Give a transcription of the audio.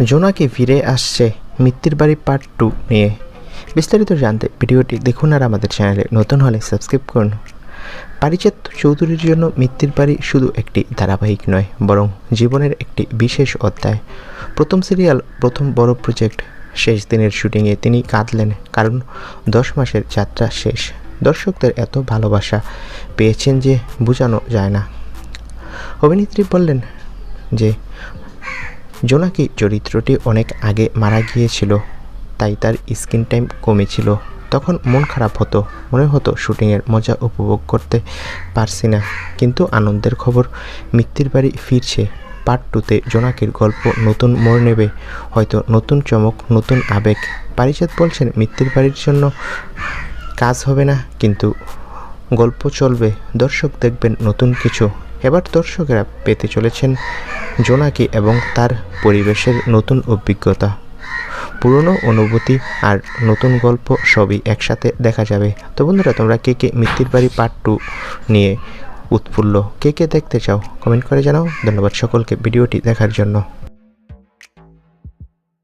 জোনাকি ফিরে আসছে মৃত্যুর বাড়ি পার্ট টু নিয়ে। বিস্তারিত জানতে ভিডিওটি দেখুন আর আমাদের চ্যানেলে নতুন হলে সাবস্ক্রাইব করুন। পারিজাত চৌধুরীর জন্য মৃত্যুর বাড়ি শুধু একটি ধারাবাহিক নয়, বরং জীবনের একটি বিশেষ অধ্যায়। প্রথম সিরিয়াল প্রথম বড় প্রজেক্ট শেষ দিনের শুটিংয়ে তিনি কাঁদলেন, কারণ দশ মাসের যাত্রা শেষ। দর্শকদের এত ভালোবাসা পেয়েছেন যে বোঝানো যায় না। অভিনেত্রী বললেন যে জোনাকি চরিত্রটি অনেক আগে মারা গিয়েছিল, তাই তার স্ক্রিন টাইম কমেছিল। তখন মন খারাপ হতো, মনে হতো শুটিংয়ের মজা উপভোগ করতে পারছি না। কিন্তু আনন্দের খবর মৃত্যুর বাড়ি ফিরছে। পার্ট টুতে জোনাকির গল্প নতুন মোড় নেবে, হয়তো নতুন চমক, নতুন আবেগ। পারিজাত বলছেন মৃত্যুর বাড়ির জন্য কাজ হবে না, কিন্তু গল্প চলবে, দর্শক দেখবেন নতুন কিছু। এবার দর্শকেরা পেতে চলেছেন জোনাকি এবং তার পরিবেশের নতুন অভিজ্ঞতা। পুরনো অনুভূতি আর নতুন গল্প সবই একসাথে দেখা যাবে। তো বন্ধুরা, তোমরা কে কে মিত্তির বাড়ি পার্ট টু নিয়ে উৎফুল্ল, কে কে দেখতে চাও কমেন্ট করে জানাও। ধন্যবাদ সকলকে ভিডিওটি দেখার জন্য।